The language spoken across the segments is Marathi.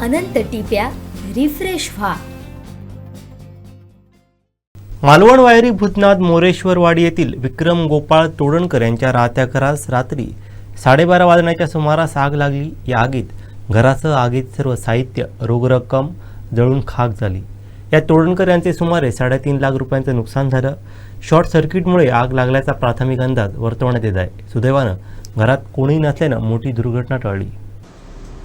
अनंत टिप्या रिफ्रेश व्हा. मालवण वायरी भूतनाथ मोरेश्वरवाडी येथील विक्रम गोपाळ तोडणकर यांच्या राहत्या घरास रात्री साडेबारा वाजण्याच्या सुमारास आग लागली. या आगीत घरासह आगीत सर्व साहित्य रोग रक्कम जळून खाक झाली. या तोडणकर यांचे सुमारे साडेतीन लाख रुपयांचं नुकसान झालं. शॉर्ट सर्किटमुळे आग लागल्याचा प्राथमिक अंदाज वर्तवण्यात येत आहे. सुदैवानं घरात कोणी नसल्यानं मोठी दुर्घटना टळली.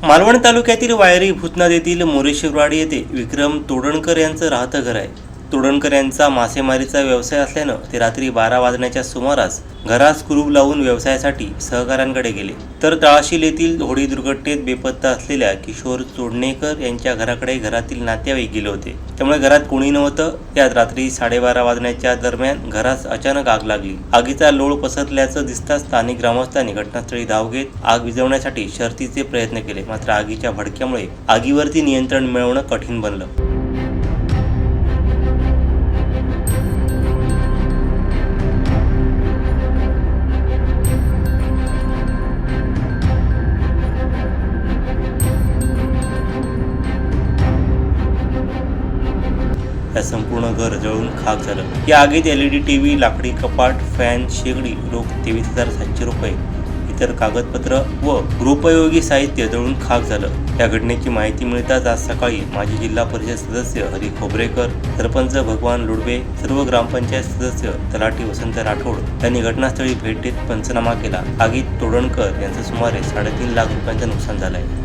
मालवण तालुक्यातील वायरी भूतनाद येथील मोरेश्वरवाडी येथे विक्रम तोडणकर यांचं राहतं घर आहे. तोडणकर यांचा मासेमारीचा व्यवसाय असल्यानं ते रात्री बारा वाजण्याच्या सुमारास घरास कुरूप लावून व्यवसायासाठी सहकाऱ्यांकडे गेले. तर तळाशील येथील होडी दुर्घटनेत बेपत्ता असलेल्या किशोर चोडणेकर यांच्या घराकडे घरातील नातेवाईक गेले होते. त्यामुळे घरात कोणी नव्हतं. यात रात्री साडेबारा वाजण्याच्या दरम्यान घरास अचानक आग लागली. आगीचा लोळ पसरल्याचं दिसताच स्थानिक ग्रामस्थांनी घटनास्थळी धाव घेत आग विझवण्यासाठी शर्तीचे प्रयत्न केले. मात्र आगीच्या भडक्यामुळे आगीवरती नियंत्रण मिळवणं कठीण बनलं. या संपूर्ण घर जळून खाक झालं. या आगीत L E D T V लाकडी कपाट फॅन शेगडी रोख तेवीस हजार सातशे रुपये इतर कागदपत्र व गृहोपयोगी साहित्य जळून खाक झालं. या घटनेची माहिती मिळताच आज सकाळी माजी जिल्हा परिषद सदस्य हरी खोबरेकर सरपंच भगवान लुडबे सर्व ग्रामपंचायत सदस्य तलाठी वसंत राठोड यांनी घटनास्थळी भेट देत पंचनामा केला. आगीत तोडणकर यांचं सुमारे साडेतीन लाख रुपयांचं नुकसान झालं आहे